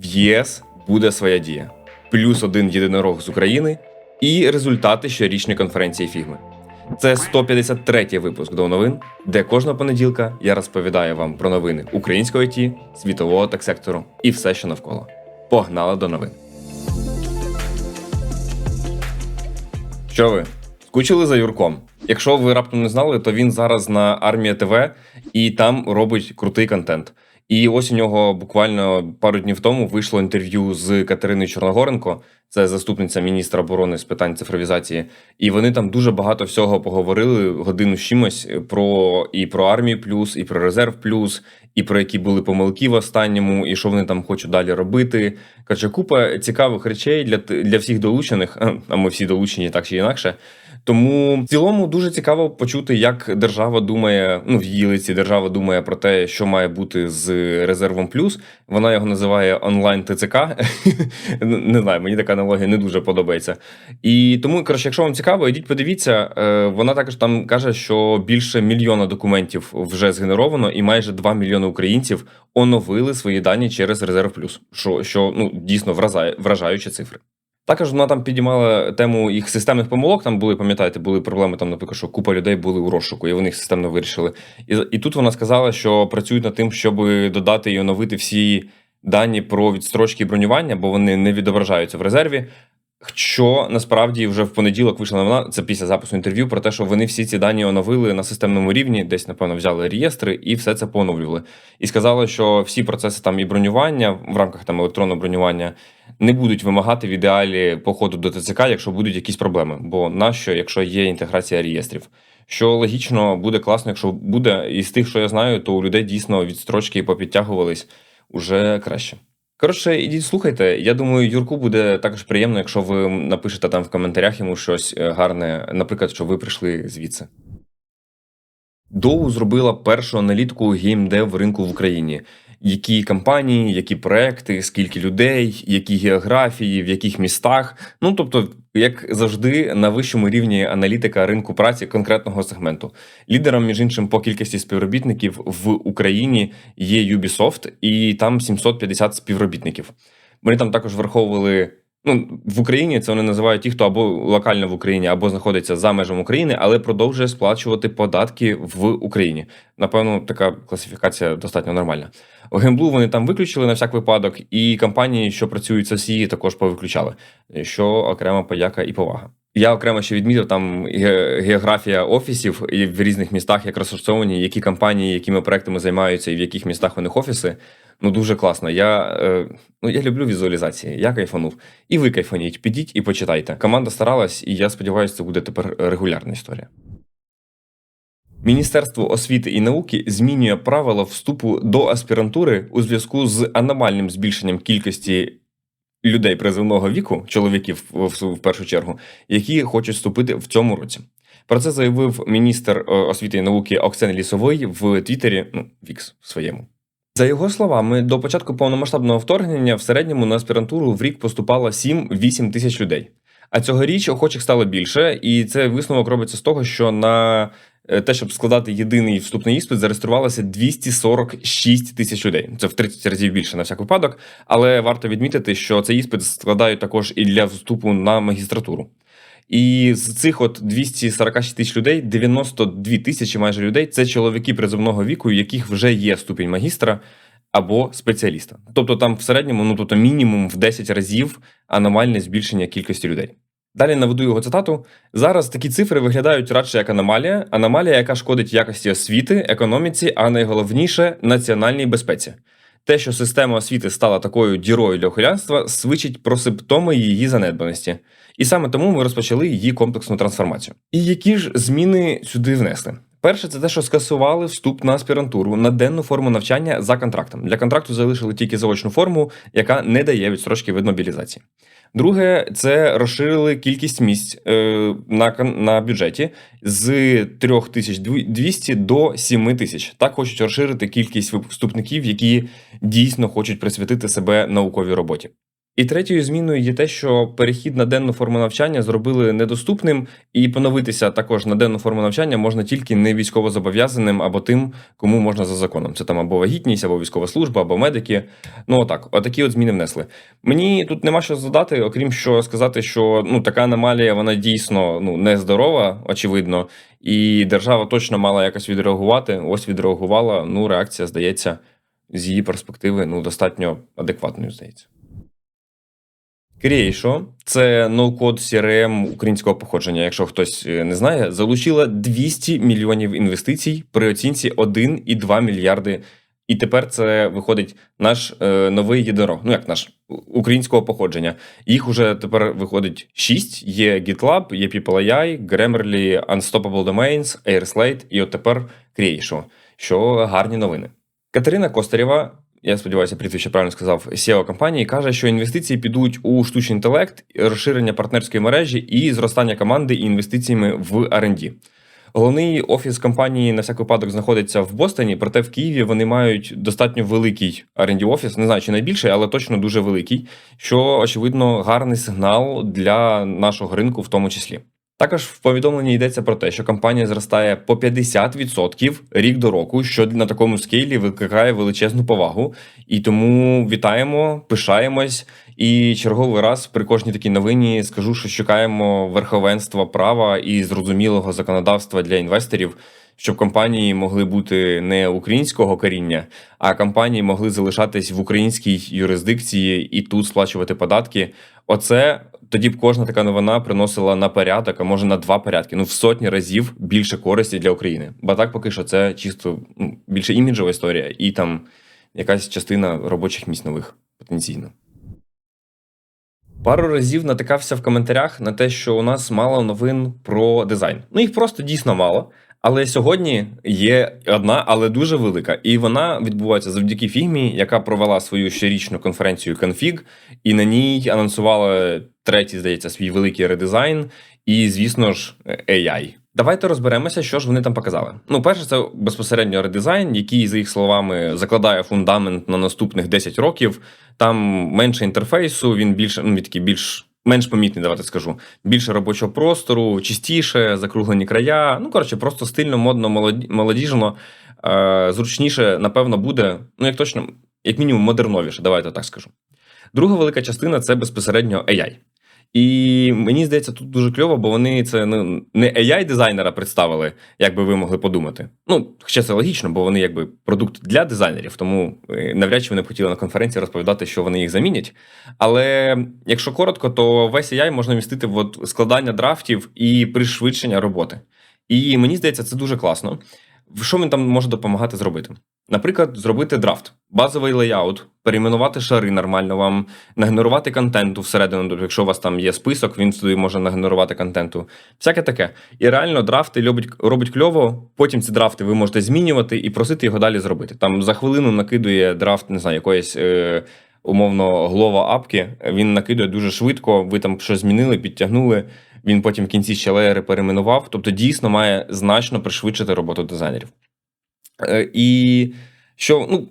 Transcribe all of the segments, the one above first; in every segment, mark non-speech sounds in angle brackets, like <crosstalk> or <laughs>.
В ЄС буде своя дія, плюс один єдинорог з України і результати щорічної конференції Фігми. Це 153-й випуск до новин, де кожного понеділка я розповідаю вам про новини українського ІТ, світового тек-сектору і все, що навколо. Погнали до новин. Що ви? Скучили за Юрком? Якщо ви раптом не знали, то він зараз на Армія ТВ і там робить крутий контент. І ось у нього буквально пару днів тому вийшло інтерв'ю з Катериною Чорногоренко, це заступниця міністра оборони з питань цифровізації. І вони там дуже багато всього поговорили годину з чимось про і про армію плюс, і про резерв плюс, і про які були помилки в останньому, і що вони там хочуть далі робити. Короче, купа цікавих речей для для всіх долучених. <laughs> А ми всі долучені так чи інакше. Тому в цілому дуже цікаво почути, як держава думає. Ну в її лиці держава думає про те, що має бути з резервом плюс. Вона його називає онлайн ТЦК. <laughs> Не знаю, мені така аналогія не дуже подобається. І тому, коротше, якщо вам цікаво, йдіть, подивіться. Е, вона також там каже, що більше мільйона документів вже згенеровано, і майже 2 мільйони українців оновили свої дані через резерв плюс, що що ну дійсно вражає вражаючі цифри. Також вона там підіймала тему їх системних помилок. Там були, пам'ятаєте, були проблеми там, наприклад, що купа людей були у розшуку, і вони їх системно вирішили. І і тут вона сказала, що працюють над тим, щоб додати і оновити всі дані про відстрочки бронювання, бо вони не відображаються в резерві. Що насправді вже в понеділок вийшла новина, це після запису інтерв'ю про те, що вони всі ці дані оновили на системному рівні, десь, напевно, взяли реєстри і все це поновлювали. І сказали, що всі процеси там і бронювання в рамках там електронного бронювання не будуть вимагати в ідеалі походу до ТЦК, якщо будуть якісь проблеми. Бо нащо, якщо є інтеграція реєстрів? Що логічно буде класно, якщо буде із тих, що я знаю, то у людей дійсно відстрочки попідтягувались уже краще. Коротше, ідіть слухайте. Я думаю, Юрку буде також приємно, якщо ви напишете там в коментарях йому щось е, гарне, наприклад, що ви прийшли звідси. Доу зробила першу аналітику геймдев ринку в Україні які компанії, які проекти, скільки людей, які географії, в яких містах. Ну тобто, як завжди, на вищому рівні аналітика ринку праці конкретного сегменту. Лідером, між іншим, по кількості співробітників в Україні є Ubisoft, і там 750 співробітників. Вони там також враховували. Ну, в Україні це вони називають ті, хто або локально в Україні, або знаходиться за межами України, але продовжує сплачувати податки в Україні. Напевно, така класифікація достатньо нормальна. Гемблу вони там виключили на всяк випадок, і компанії, що працюють з Росії, також повиключали. Що окрема подяка і повага. Я окремо ще відмітив там географія офісів і в різних містах, як розташовані, які компанії, якими проектами займаються і в яких містах у них офіси. Ну дуже класно. Я е, ну я люблю візуалізації. Я кайфанув. І ви кайфаніть. Підіть і почитайте. Команда старалась, і я сподіваюся, це буде тепер регулярна історія. Міністерство освіти і науки змінює правила вступу до аспірантури у зв'язку з аномальним збільшенням кількості людей призивного віку, чоловіків в першу чергу, які хочуть вступити в цьому році. Про це заявив міністр е, освіти і науки Оксен Лісовий в Твіттері, ну Вікс своєму. За його словами, до початку повномасштабного вторгнення в середньому на аспірантуру в рік поступало 7-8 тисяч людей. А цьогоріч охочих стало більше, і це висновок робиться з того, що на е, те, щоб складати єдиний вступний іспит, зареєструвалося 246 тисяч людей. Це в 30 разів більше на всяк випадок. Але варто відмітити, що цей іспит складають також і для вступу на магістратуру. І з цих от 246 тисяч людей, 92 тисячі майже людей це чоловіки призовного віку, у яких вже є ступінь магістра або спеціаліста. Тобто там в середньому, ну тобто мінімум в 10 разів аномальне збільшення кількості людей. Далі наведу його цитату. Зараз такі цифри виглядають радше як аномалія, аномалія, яка шкодить якості освіти, економіці, а найголовніше національній безпеці. Те, що система освіти стала такою дірою для ухилянства, свідчить про симптоми її занедбаності. І саме тому ми розпочали її комплексну трансформацію. І які ж зміни сюди внесли? Перше, це те, що скасували вступ на аспірантуру на денну форму навчання за контрактом. Для контракту залишили тільки заочну форму, яка не дає відстрочки від мобілізації. Друге, це розширили кількість місць е, на на бюджеті з 3200 до 7000. Так хочуть розширити кількість вступників, які дійсно хочуть присвятити себе науковій роботі. І третьою зміною є те, що перехід на денну форму навчання зробили недоступним, і поновитися також на денну форму навчання можна тільки не військовозобов'язаним або тим, кому можна за законом. Це там або вагітність, або військова служба, або медики. Ну отак, отакі от зміни внесли. Мені тут нема що задати, окрім що сказати, що ну така аномалія вона дійсно ну нездорова, очевидно, і держава точно мала якось відреагувати. Ось відреагувала. Ну, реакція здається з її перспективи ну достатньо адекватною, здається. Creation – це ноу-код CRM українського походження. Якщо хтось е, не знає, залучила 200 мільйонів інвестицій при оцінці 1,2 мільярди. І тепер це виходить наш е, новий єдинорог, ну як наш українського походження. Їх уже тепер виходить 6. Є GitLab, є PeopleAI, Grammarly, Unstoppable Domains, AirSlate і от тепер Creation, що гарні новини. Катерина Костарєва, я сподіваюся, прізвище правильно сказав, SEO компанії, каже, що інвестиції підуть у штучний інтелект, розширення партнерської мережі і зростання команди і інвестиціями в R&D. Головний офіс компанії на всяк випадок знаходиться в Бостоні, проте в Києві вони мають достатньо великий R&D офіс, не знаю, чи найбільший, але точно дуже великий, що очевидно гарний сигнал для нашого ринку, в тому числі. Також в повідомленні йдеться про те, що компанія зростає по 50% рік до року, що на такому скейлі викликає величезну повагу. І тому вітаємо, пишаємось. І черговий раз при кожній такій новині скажу, що чекаємо верховенства права і зрозумілого законодавства для інвесторів. Щоб компанії могли бути не українського коріння, а компанії могли залишатись в українській юрисдикції і тут сплачувати податки. Оце тоді б кожна така новина приносила на порядок, а може на два порядки, ну в сотні разів більше користі для України. Бо так поки що це чисто ну, більше іміджова історія, і там якась частина робочих місць нових потенційно. Пару разів натикався в коментарях на те, що у нас мало новин про дизайн. Ну їх просто дійсно мало. Але сьогодні є одна, але дуже велика, і вона відбувається завдяки фігмі, яка провела свою щорічну конференцію Config, і на ній анонсувала третій, здається, свій великий редизайн, і, звісно ж, AI. Давайте розберемося, що ж вони там показали. Ну, перше, це безпосередньо редизайн, який, за їх словами, закладає фундамент на наступних 10 років. Там менше інтерфейсу, він більше ну, такий більш менш помітний, давайте скажу. Більше робочого простору, чистіше, закруглені края. Ну, коротше, просто стильно, модно, молодіжно. Е, зручніше, напевно, буде, ну, як точно, як мінімум, модерновіше, давайте так скажу. Друга велика частина це безпосередньо AI. І мені здається, тут дуже кльово, бо вони це ну, не AI-дизайнера представили, як би ви могли подумати. Ну, хоча це логічно, бо вони якби продукт для дизайнерів, тому е, навряд чи вони б хотіли на конференції розповідати, що вони їх замінять. Але якщо коротко, то весь AI можна містити в от складання драфтів і пришвидшення роботи. І мені здається, це дуже класно. Що він там може допомагати зробити? Наприклад, зробити драфт, базовий лейаут, перейменувати шари нормально вам, нагенерувати контенту всередину. Тобто, якщо у вас там є список, він туди може нагенерувати контенту. Всяке таке. І реально драфти робить, робить кльово. Потім ці драфти ви можете змінювати і просити його далі зробити. Там за хвилину накидує драфт, не знаю, якоїсь. Е- Умовно, глова апки, він накидує дуже швидко. Ви там щось змінили, підтягнули. Він потім в кінці ще леєри перейменував. Тобто, дійсно має значно пришвидшити роботу дизайнерів. Е, і що, ну,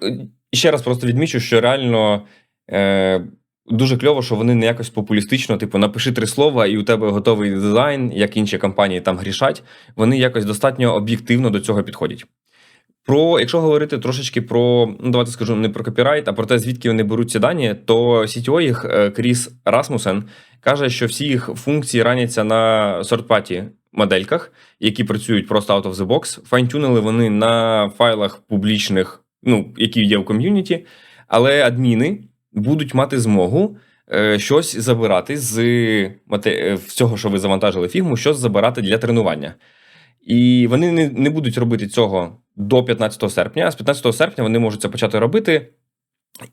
ще раз просто відмічу, що реально е, дуже кльово, що вони не якось популістично, типу, напиши три слова, і у тебе готовий дизайн, як інші компанії там грішать. Вони якось достатньо об'єктивно до цього підходять. Про, якщо говорити трошечки про, ну давайте скажу не про копірайт, а про те, звідки вони беруть ці дані, то CTO їх е, Кріс Расмусен каже, що всі їх функції раняться на сортпаті модельках, які працюють просто out of the box. Файнтюнили вони на файлах публічних, ну які є в ком'юніті, але адміни будуть мати змогу. Е, щось забирати з е, цього, що ви завантажили фігму, щось забирати для тренування. І вони не будуть робити цього до 15 серпня. З 15 серпня вони можуть це почати робити.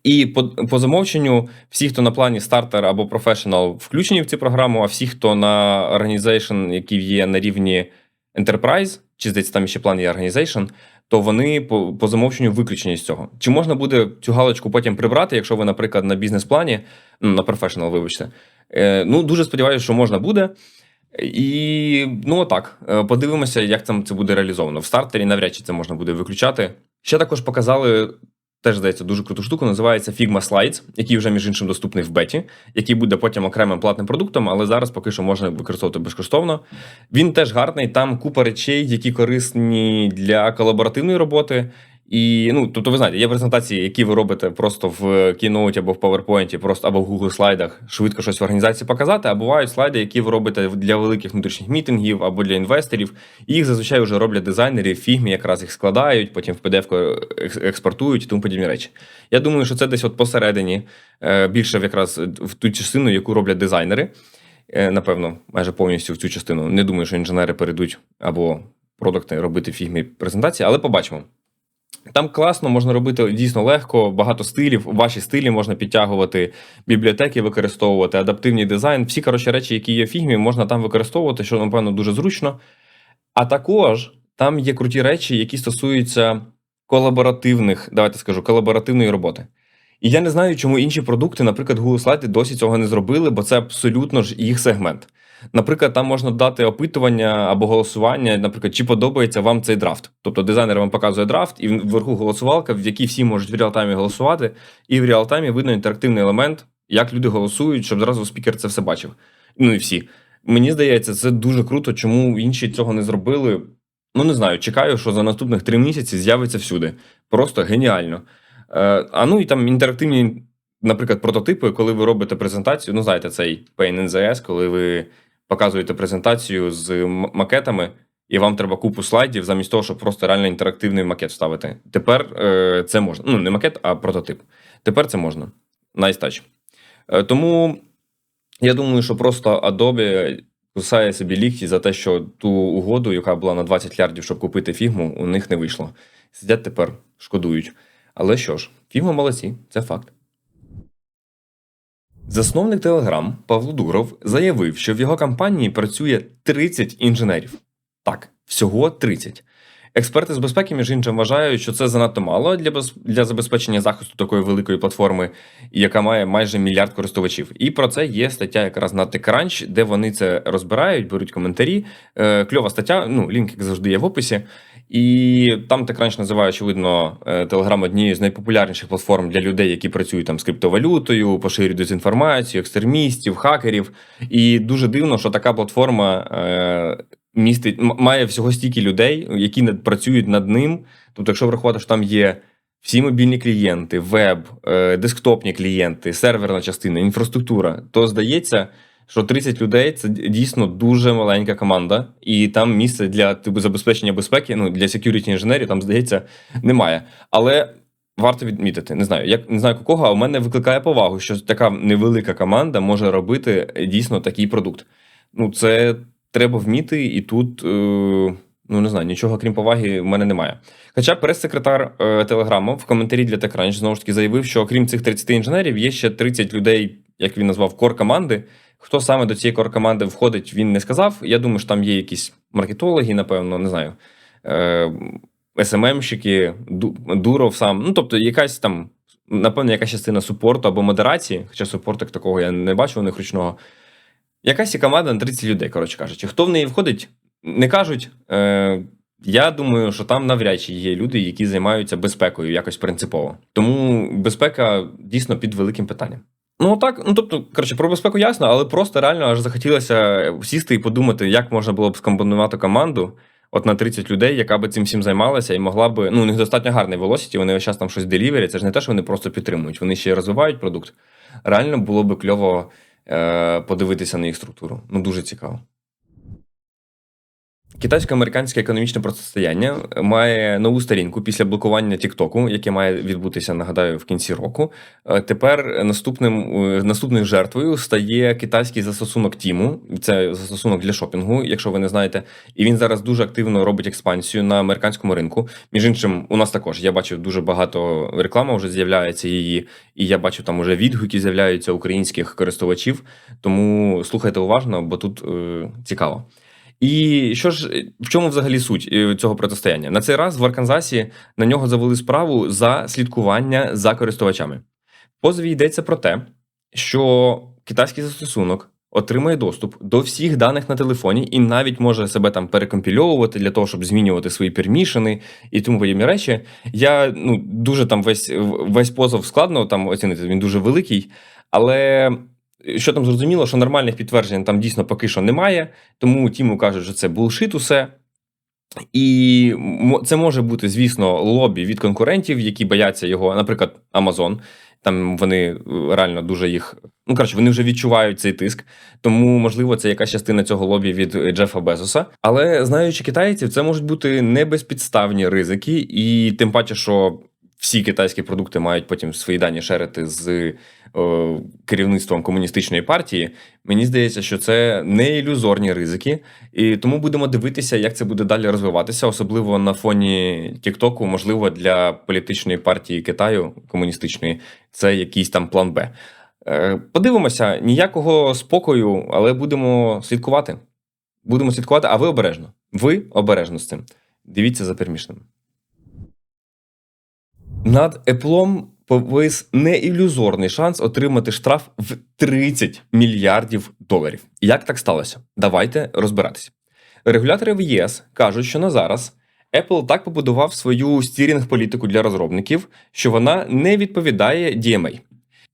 І по по замовченню, всі, хто на плані стартер або професіонал, включені в цю програму, а всі, хто на організейшн, який є на рівні Enterprise, чи здається, там ще план є Organization, то вони по по замовченню виключені з цього. Чи можна буде цю галочку потім прибрати, якщо ви, наприклад, на бізнес-плані, ну на професіонал, вибачте. Е, Ну дуже сподіваюся, що можна буде. І ну так, е, подивимося, як там це буде реалізовано. В стартері навряд чи це можна буде виключати. Ще також показали теж здається дуже круту штуку. Називається Figma Slides, який вже між іншим доступний в беті, який буде потім окремим платним продуктом, але зараз поки що можна використовувати безкоштовно. Він теж гарний. Там купа речей, які корисні для колаборативної роботи. І ну, тобто, ви знаєте, є презентації, які ви робите просто в Keynote або в PowerPoint, просто або в Google слайдах, швидко щось в організації показати. А бувають слайди, які ви робите для великих внутрішніх мітингів або для інвесторів. І їх зазвичай вже роблять дизайнери в фігмі, якраз їх складають, потім в PDF експортують і тому подібні речі. Я думаю, що це десь от посередині, е, більше якраз в ту частину, яку роблять дизайнери. Е, Напевно, майже повністю в цю частину. Не думаю, що інженери перейдуть або продукти робити фігмі презентації, але побачимо. Там класно можна робити дійсно легко, багато стилів. Ваші стилі можна підтягувати, бібліотеки використовувати, адаптивний дизайн. Всі коротше речі, які є в фігмі, можна там використовувати, що напевно дуже зручно. А також там є круті речі, які стосуються колаборативних, давайте скажу, колаборативної роботи. І я не знаю, чому інші продукти, наприклад, Google Slide досі цього не зробили, бо це абсолютно ж їх сегмент. Наприклад, там можна дати опитування або голосування, наприклад, чи подобається вам цей драфт. Тобто дизайнер вам показує драфт, і вверху голосувалка, в якій всі можуть в реалтаймі голосувати, і в реалтаймі видно інтерактивний елемент, як люди голосують, щоб зразу спікер це все бачив. Ну і всі. Мені здається, це дуже круто, чому інші цього не зробили. Ну, не знаю, чекаю, що за наступних три місяці з'явиться всюди. Просто геніально. Е, а ну і там інтерактивні, наприклад, прототипи, коли ви робите презентацію. Ну, знаєте, цей Pain NZS, коли ви показуєте презентацію з макетами, і вам треба купу слайдів, замість того, щоб просто реально інтерактивний макет ставити. Тепер е, це можна. Ну, не макет, а прототип. Тепер це можна. Nice touch. Е, тому я думаю, що просто Adobe кусає собі лікті за те, що ту угоду, яка була на 20 лярдів, щоб купити фігму, у них не вийшло. Сидять тепер, шкодують. Але що ж, фігма молодці, це факт. Засновник Telegram Павло Дуров заявив, що в його компанії працює 30 інженерів. Так, всього 30. Експерти з безпеки, між іншим, вважають, що це занадто мало для без... для забезпечення захисту такої великої платформи, яка має майже мільярд користувачів. І про це є стаття якраз на TechCrunch, де вони це розбирають, беруть коментарі. Е, Кльова стаття, ну лінк як завжди є в описі. І там TechCrunch називає, очевидно, Telegram однією з найпопулярніших платформ для людей, які працюють там з криптовалютою, поширюють дезінформацію, екстремістів, хакерів. І дуже дивно, що така платформа. Е, містить має всього стільки людей, які працюють над ним. Тобто, якщо врахувати, що там є всі мобільні клієнти, веб, е, десктопні клієнти, серверна частина, інфраструктура, то здається, що 30 людей це дійсно дуже маленька команда, і там місце для типу, забезпечення безпеки, ну для security інженерів там здається немає. Але варто відмітити, не знаю, як не знаю кого, а у мене викликає повагу, що така невелика команда може робити дійсно такий продукт. Ну, це треба вміти, і тут. Е, Ну, не знаю, нічого крім поваги в мене немає. Хоча прес-секретар е, Телеграму в коментарі для TechCrunch знову ж таки заявив, що окрім цих 30 інженерів, є ще 30 людей, як він назвав, кор команди. Хто саме до цієї команди входить, він не сказав. Я думаю, що там є якісь маркетологи, напевно, не знаю, е, СММщики, Дуров сам. Ну, тобто, якась там, напевно, якась частина супорту або модерації, хоча супорту такого я не бачу у них ручного. Якась і команда на 30 людей, коротше кажучи. Хто в неї входить, не кажуть. Е, Я думаю, що там навряд чи є люди, які займаються безпекою якось принципово. Тому безпека дійсно під великим питанням. Ну так, ну тобто, коротше, про безпеку ясно, але просто реально аж захотілося сісти і подумати, як можна було б скомпонувати команду от на 30 людей, яка би цим всім займалася, і могла би. Ну, у них достатньо гарний велосіті, вони весь час там щось деліверять. Це ж не те, що вони просто підтримують, вони ще й розвивають продукт. Реально було би кльово. Е, подивитися на їх структуру. Ну, дуже цікаво. Китайсько-американське економічне протистояння має нову сторінку після блокування Тіктоку, яке має відбутися, нагадаю, в кінці року. Е, тепер наступним е, наступною жертвою стає китайський застосунок Тіму. Це застосунок для шопінгу, якщо ви не знаєте. І він зараз дуже активно робить експансію на американському ринку. Між іншим, у нас також я бачив дуже багато реклами вже з'являється її, і я бачу там уже відгуки з'являються українських користувачів. Тому слухайте уважно, бо тут е, цікаво. І що ж в чому взагалі суть е, цього протистояння? На цей раз в Арканзасі на нього завели справу за слідкування за користувачами. Позові йдеться про те, що китайський застосунок отримає доступ до всіх даних на телефоні і навіть може себе там перекомпільовувати для того, щоб змінювати свої пермішини і тому подібні речі. Я ну дуже там весь весь позов складно там оцінити. Він дуже великий, але. Що там зрозуміло, що нормальних підтверджень там дійсно поки що немає, тому Тіму кажуть, що це булшит усе. І це може бути, звісно, лобі від конкурентів, які бояться його, наприклад, Amazon. Там вони е, реально дуже їх. Ну коротше, вони вже відчувають цей тиск, тому можливо це якась частина цього лобі від Джефа Безоса. Але знаючи китайців, це можуть бути не безпідставні ризики, і тим паче, що всі китайські продукти мають потім свої дані шерити з о, е, керівництвом комуністичної партії. Мені здається, що це не ілюзорні ризики, і тому будемо дивитися, як це буде далі розвиватися, особливо на фоні Тіктоку, можливо, для політичної партії Китаю комуністичної це якийсь там план Б. Е, подивимося, ніякого спокою, але будемо слідкувати. Будемо слідкувати, а ви обережно. Ви обережно з цим. Дивіться за пермішними. Над Apple повис неілюзорний шанс отримати штраф в 30 мільярдів доларів. Як так сталося? Давайте розбиратися. Регулятори в ЄС кажуть, що на зараз Apple так побудував свою стірінг політику для розробників, що вона не відповідає DMA.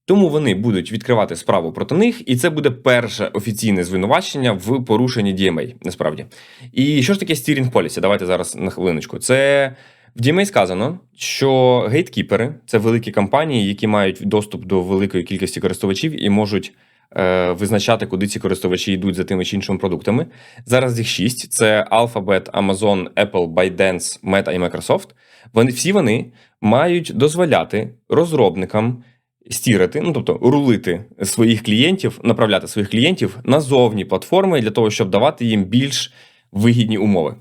Тому вони будуть відкривати справу проти них, і це буде перше офіційне звинувачення в порушенні DMA, насправді. І що ж таке стірінг полісі? Давайте зараз на хвилиночку. Це в DMA сказано, що гейткіпери це великі компанії, які мають доступ до великої кількості користувачів і можуть е, визначати, куди ці користувачі йдуть за тими чи іншими продуктами. Зараз їх шість: це Alphabet, Amazon, Apple, ByteDance, Meta і Microsoft. Вони всі вони мають дозволяти розробникам. Стірити, ну тобто рулити своїх клієнтів, направляти своїх клієнтів на зовні платформи для того, щоб давати їм більш вигідні умови.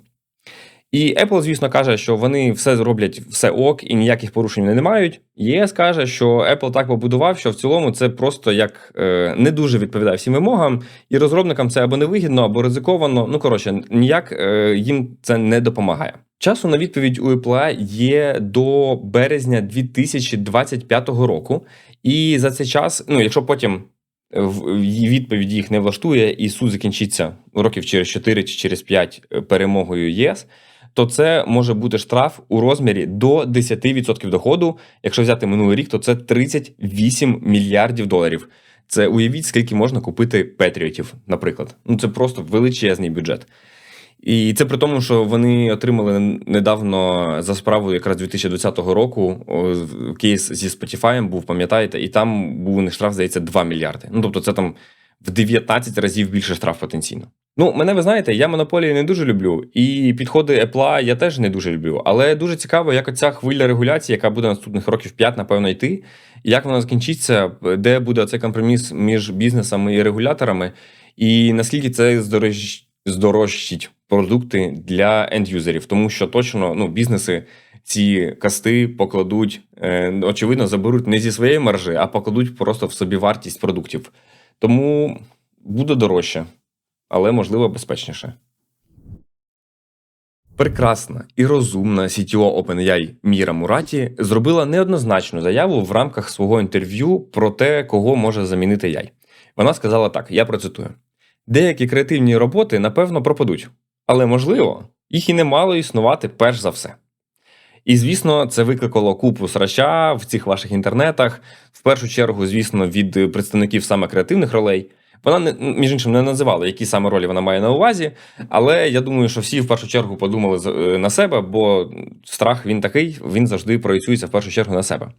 І Apple, звісно, каже, що вони все зроблять все ок і ніяких порушень не мають. ЄС каже, що Apple так побудував, що в цілому це просто як е, не дуже відповідає всім вимогам, і розробникам це або невигідно, або ризиковано. Ну коротше, ніяк е, їм це не допомагає. Часу на відповідь у Apple є до березня 2025 року, і за цей час, ну якщо потім. Її відповідь їх не влаштує, і суд закінчиться років через 4 чи через 5 е, перемогою ЄС то це може бути штраф у розмірі до 10% доходу. Якщо взяти минулий рік, то це 38 мільярдів доларів. Це уявіть, скільки можна купити Петріотів, наприклад. Ну це просто величезний бюджет. І це при тому, що вони отримали недавно за справу якраз 2020 року кейс зі Spotify був, пам'ятаєте, і там був них штраф, здається, 2 мільярди. Ну тобто, це там в 19 разів більше штраф потенційно. Ну, мене ви знаєте, я монополії не дуже люблю, і підходи Apple я теж не дуже люблю. Але дуже цікаво, як оця хвиля регуляції, яка буде наступних років 5, напевно, йти, як вона закінчиться, де буде цей компроміс між бізнесами і регуляторами, і наскільки це здорож... здорожчить продукти для ендюзерів, тому що точно ну, бізнеси ці касти покладуть, е, очевидно, заберуть не зі своєї маржі, а покладуть просто в собі вартість продуктів. Тому буде дорожче але можливо безпечніше. Прекрасна і розумна CTO OpenAI Міра Мураті зробила неоднозначну заяву в рамках свого інтерв'ю про те, кого може замінити AI. Вона сказала так: я процитую: деякі креативні роботи, напевно, пропадуть, але можливо, їх і не мало існувати перш за все. І, звісно, це викликало купу срача в цих ваших інтернетах, в першу чергу, звісно, від представників саме креативних ролей. Вона не між іншим не називала, які саме ролі вона має на увазі. Але я думаю, що всі в першу чергу подумали е, на себе, бо страх він такий, він завжди проєцюється в першу чергу на себе.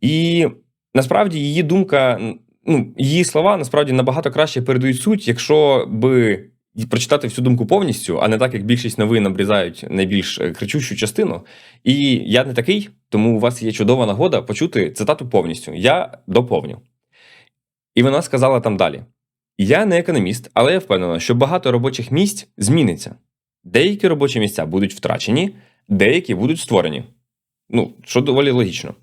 І насправді її думка, ну її слова насправді набагато краще передають суть, якщо би. Прочитати всю думку повністю, а не так, як більшість новин обрізають найбільш е, кричущу частину. І я не такий, тому у вас є чудова нагода почути цитату повністю. Я доповню. І вона сказала там далі: я не економіст, але я впевнена, що багато робочих місць зміниться. Деякі робочі місця будуть втрачені, деякі будуть створені. Ну, що доволі логічно.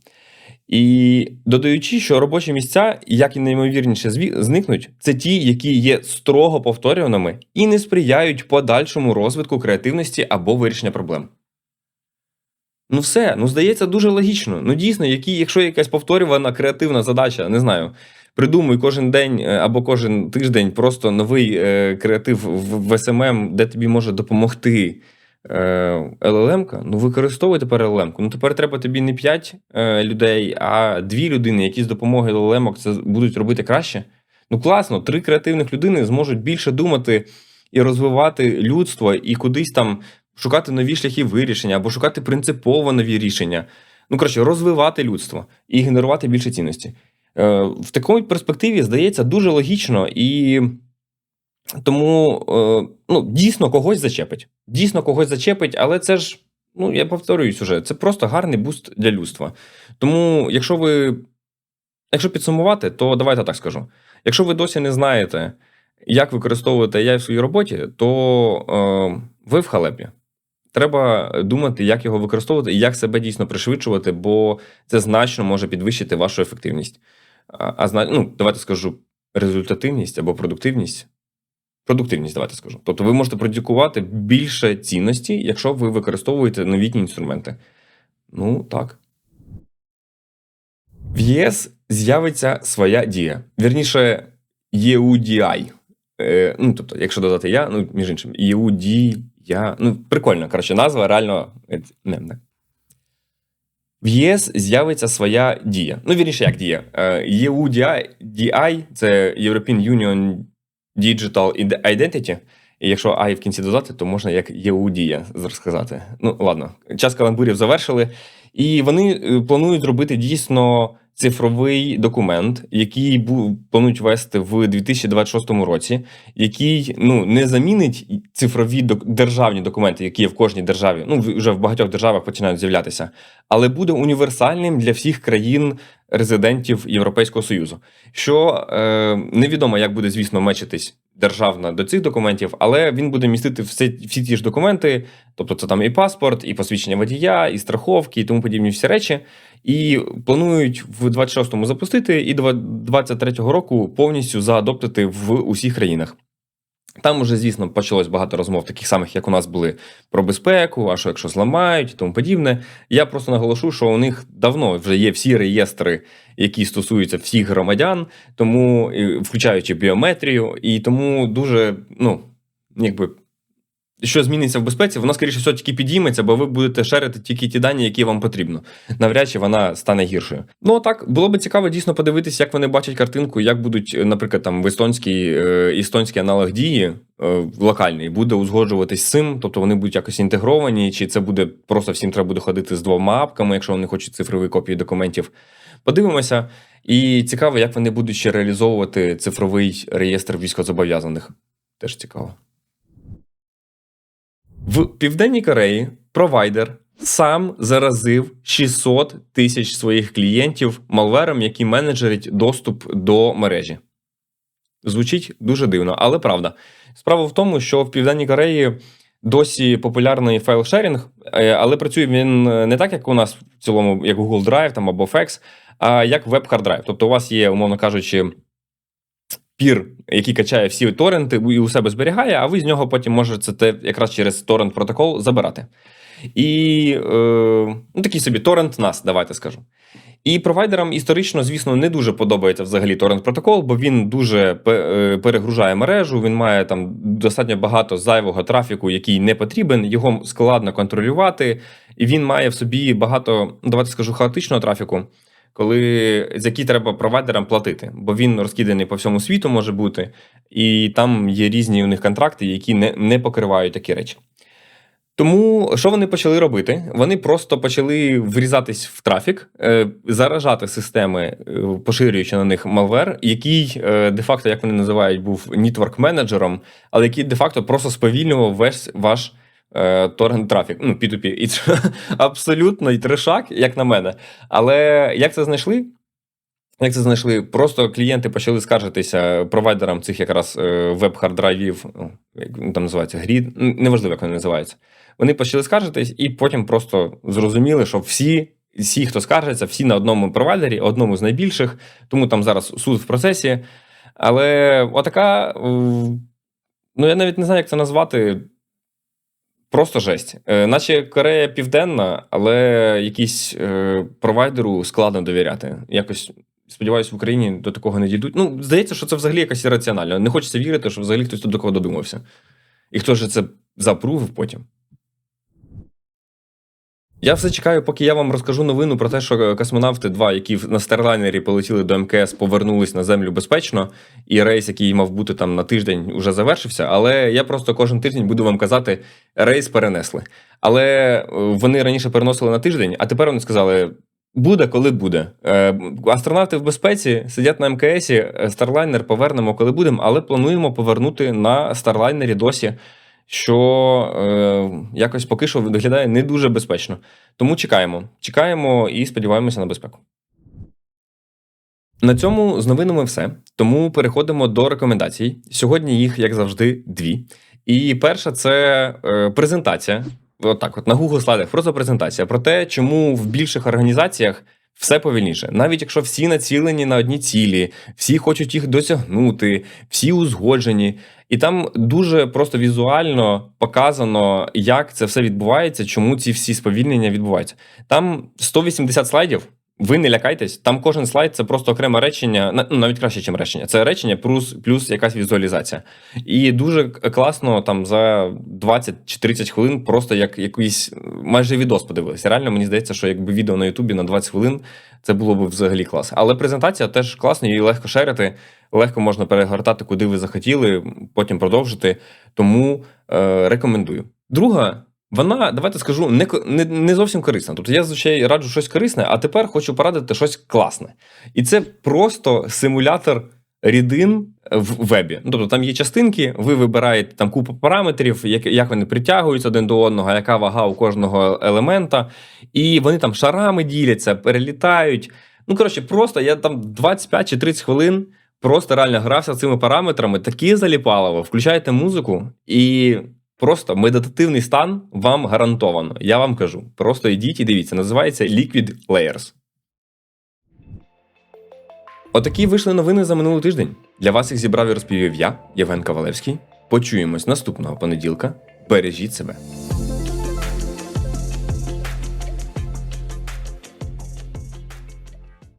І додаючи, що робочі місця, як і наймовірніше, зникнуть, це ті, які є строго повторюваними і не сприяють подальшому розвитку креативності або вирішення проблем. Ну все, ну здається, дуже логічно. Ну дійсно, які, якщо якась повторювана креативна задача, не знаю. Придумуй кожен день е, або кожен тиждень просто новий е, креатив в, в SMM, де тобі може допомогти е, LLM-ка, ну використовуй тепер LLM. Ну тепер треба тобі не 5 е, людей, а 2 людини, які з допомогою LLM це будуть робити краще. Ну класно, три креативних людини зможуть більше думати і розвивати людство, і кудись там шукати нові шляхи вирішення або шукати принципово нові рішення. Ну, коротше, розвивати людство і генерувати більше цінності. Е, В такому перспективі здається дуже логічно і. Тому е, ну, дійсно когось зачепить. Дійсно когось зачепить, але це ж, ну я повторююсь уже, це просто гарний буст для людства. Тому, якщо ви. Якщо підсумувати, то давайте так скажу. Якщо ви досі не знаєте, як використовувати AI в своїй роботі, то е, ви в халепі. Треба думати, як його використовувати і як себе дійсно пришвидшувати, бо це значно може підвищити вашу ефективність. А, ну, давайте скажу, результативність або продуктивність. Продуктивність, давайте скажу. Тобто ви можете продукувати більше цінності, якщо ви використовуєте новітні інструменти. Ну, так. В ЄС з'явиться своя дія. Вірніше, EUDI. Е, ну, тобто, якщо додати я, ну, між іншим, EUDI. Ну, прикольно, коротше, назва реально не, не. В ЄС з'явиться своя дія. Ну, вірніше, як дія. EUDI – це European Union Digital Identity. І якщо I в кінці додати, то можна як ЄУДія розказати. Ну, ладно, час каламбурів завершили. І вони е, планують зробити дійсно цифровий документ, який планують вести в 2026 році, який ну не замінить цифрові державні документи, які є в кожній державі. Ну вже в багатьох державах починають з'являтися, але буде універсальним для всіх країн. Резидентів Європейського союзу, що е, невідомо, як буде, звісно, мечитись державна до цих документів, але він буде містити всі всі ті ж документи, тобто це там і паспорт, і посвідчення водія, і страховки, і тому подібні всі речі. І планують в 26-му запустити, і 23-го року повністю заадоптити в усіх країнах. Там уже, звісно, почалось багато розмов, таких самих, як у нас були про безпеку, а що якщо зламають і тому подібне. Я просто наголошу, що у них давно вже є всі реєстри, які стосуються всіх громадян, тому включаючи біометрію, і тому дуже ну якби що зміниться в безпеці, вона, скоріше всього, тільки підійметься, бо ви будете шерити тільки ті дані, які вам потрібно. Навряд чи вона стане гіршою. Ну так було би цікаво дійсно подивитися, як вони бачать картинку, як будуть, наприклад, там в естонській е, естонський аналог дії е, локальний буде узгоджуватись з цим, тобто вони будуть якось інтегровані, чи це буде просто всім треба буде ходити з двома апками, якщо вони хочуть цифрові копії документів. Подивимося. І цікаво, як вони будуть ще реалізовувати цифровий реєстр військовозобов'язаних. Теж цікаво. В Південній Кореї провайдер сам заразив 600 тисяч своїх клієнтів малвером, який менеджерить доступ до мережі. Звучить дуже дивно, але правда. Справа в тому, що в Південній Кореї досі популярний файлшерінг, е, але працює він не так, як у нас в цілому, як Google Drive там, або FX, а як WebHard Drive. Тобто, у вас є, умовно кажучи, пір, який качає всі торренти і у себе зберігає, а ви з нього потім можете це якраз через торрент протокол забирати. І е, ну, такий собі торрент нас, давайте скажу. І провайдерам історично, звісно, не дуже подобається взагалі торрент протокол, бо він дуже е, перегружає мережу, він має там достатньо багато зайвого трафіку, який не потрібен, його складно контролювати, і він має в собі багато, давайте скажу, хаотичного трафіку коли за які треба провайдерам платити, бо він розкиданий по всьому світу може бути, і там є різні у них контракти, які не, не покривають такі речі. Тому що вони почали робити? Вони просто почали врізатись в трафік, е, заражати системи, е, поширюючи на них малвер, який е, де-факто, як вони називають, був нітворк менеджером, але який де-факто просто сповільнював весь ваш торрент трафік, ну, P2P. І це <laughs> абсолютно трешак, як на мене. Але як це знайшли? Як це знайшли? Просто клієнти почали скаржитися провайдерам цих якраз е, веб-харддрайвів, ну, як там називається, грід, неважливо, як вони називаються. Вони почали скаржитись і потім просто зрозуміли, що всі, всі, хто скаржиться, всі на одному провайдері, одному з найбільших, тому там зараз суд в процесі. Але отака, ну я навіть не знаю, як це назвати Просто жесть. Е, наче Корея Південна, але якісь е, провайдеру складно довіряти. Якось. Сподіваюсь, в Україні до такого не дійдуть. Ну, здається, що це взагалі якась ірраціонально. Не хочеться вірити, що взагалі хтось до кого додумався. І хто ж це запрувив потім. Я все чекаю, поки я вам розкажу новину про те, що космонавти 2, які на старлайнері полетіли до МКС, повернулись на землю безпечно, і рейс, який мав бути там на тиждень, уже завершився. Але я просто кожен тиждень буду вам казати, рейс перенесли. Але е, вони раніше переносили на тиждень, а тепер вони сказали. Буде, коли буде. Е, астронавти в безпеці сидять на МКСі. Старлайнер повернемо, коли будемо, але плануємо повернути на Старлайнері досі що е, якось поки що виглядає не дуже безпечно. Тому чекаємо. Чекаємо і сподіваємося на безпеку. На цьому з новинами все. Тому переходимо до рекомендацій. Сьогодні їх, як завжди, дві. І перша це е, презентація. Отак, от на Google слайдах просто презентація про те, чому в більших організаціях все повільніше. Навіть якщо всі націлені на одні цілі, всі хочуть їх досягнути, всі узгоджені. І там дуже просто візуально показано, як це все відбувається, чому ці всі сповільнення відбуваються. Там 180 слайдів. Ви не лякайтесь, там кожен слайд це просто окреме речення, ну навіть краще, ніж речення. Це речення плюс плюс якась візуалізація. І дуже класно там за 20 чи 30 хвилин просто як якийсь майже відос подивилися. Реально, мені здається, що якби відео на Ютубі на 20 хвилин це було б взагалі клас. Але презентація теж класна, її легко шерити, легко можна перегортати, куди ви захотіли, потім продовжити. Тому е, рекомендую. Друга. Вона, давайте скажу, не не, не зовсім корисна. Тобто я звичайно раджу щось корисне, а тепер хочу порадити щось класне. І це просто симулятор рідин в вебі. Ну, Тобто там є частинки, ви вибираєте там купу параметрів, як як вони притягуються один до одного, яка вага у кожного елемента, і вони там шарами діляться, перелітають. Ну, коротше, просто я там 25 чи 30 хвилин просто реально грався цими параметрами, такі заліпалово, включаєте музику і. Просто медитативний стан вам гарантовано. Я вам кажу. Просто йдіть і дивіться. Називається Liquid Layers. Отакі вийшли новини за минулий тиждень. Для вас їх зібрав і розповів я, Євген Кавалевський. Почуємось наступного понеділка. Бережіть себе.